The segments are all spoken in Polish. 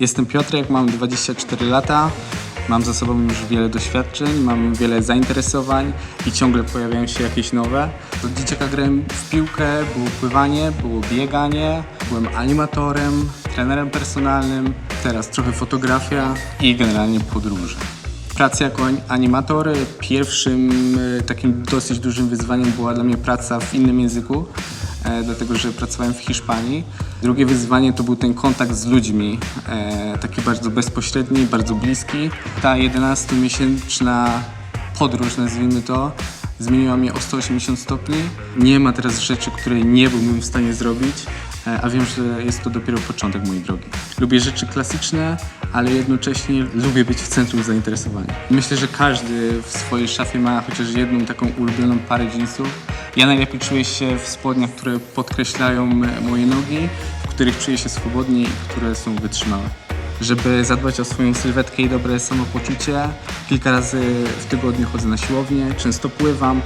Jestem Piotrek, mam 24 lata. Mam za sobą już wiele doświadczeń, mam wiele zainteresowań i ciągle pojawiają się jakieś nowe. Od dzieciaka grałem w piłkę, było pływanie, było bieganie, byłem animatorem, trenerem personalnym, teraz trochę fotografia i generalnie podróże. Praca jako ani- animator, pierwszym e, takim dosyć dużym wyzwaniem była dla mnie praca w innym języku, dlatego że pracowałem w Hiszpanii. Drugie wyzwanie to był ten kontakt z ludźmi, e, taki bardzo bezpośredni, bardzo bliski. Ta 11-miesięczna podróż, nazwijmy to, zmieniła mnie o 180 stopni. Nie ma teraz rzeczy, której nie byłbym w stanie zrobić, e, a wiem, że jest to dopiero początek mojej drogi. Lubię rzeczy klasyczne, ale jednocześnie lubię być w centrum zainteresowania. Myślę, że każdy w swojej szafie ma chociaż jedną taką ulubioną parę jeansów. Ja najlepiej czuję się w spodniach, które podkreślają moje nogi, w których czuję się swobodnie i które są wytrzymałe. Żeby zadbać o swoją sylwetkę i dobre samopoczucie, kilka razy w tygodniu chodzę na siłownię, często pływam.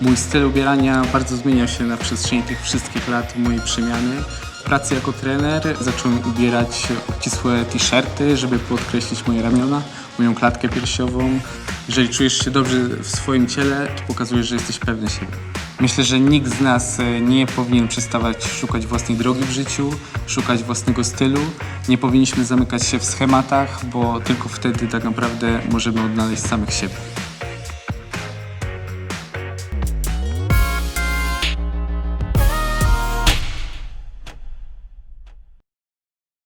Mój styl ubierania bardzo zmieniał się na przestrzeni tych wszystkich lat mojej przemiany. Pracy jako trener zacząłem ubierać obcisłe t-shirty, żeby podkreślić moje ramiona, moją klatkę piersiową. Jeżeli czujesz się dobrze w swoim ciele, to pokazujesz, że jesteś pewny siebie. Myślę, że nikt z nas e, nie powinien przestawać szukać własnej drogi w życiu, szukać własnego stylu. Nie powinniśmy zamykać się w schematach, bo tylko wtedy tak naprawdę możemy odnaleźć samych siebie.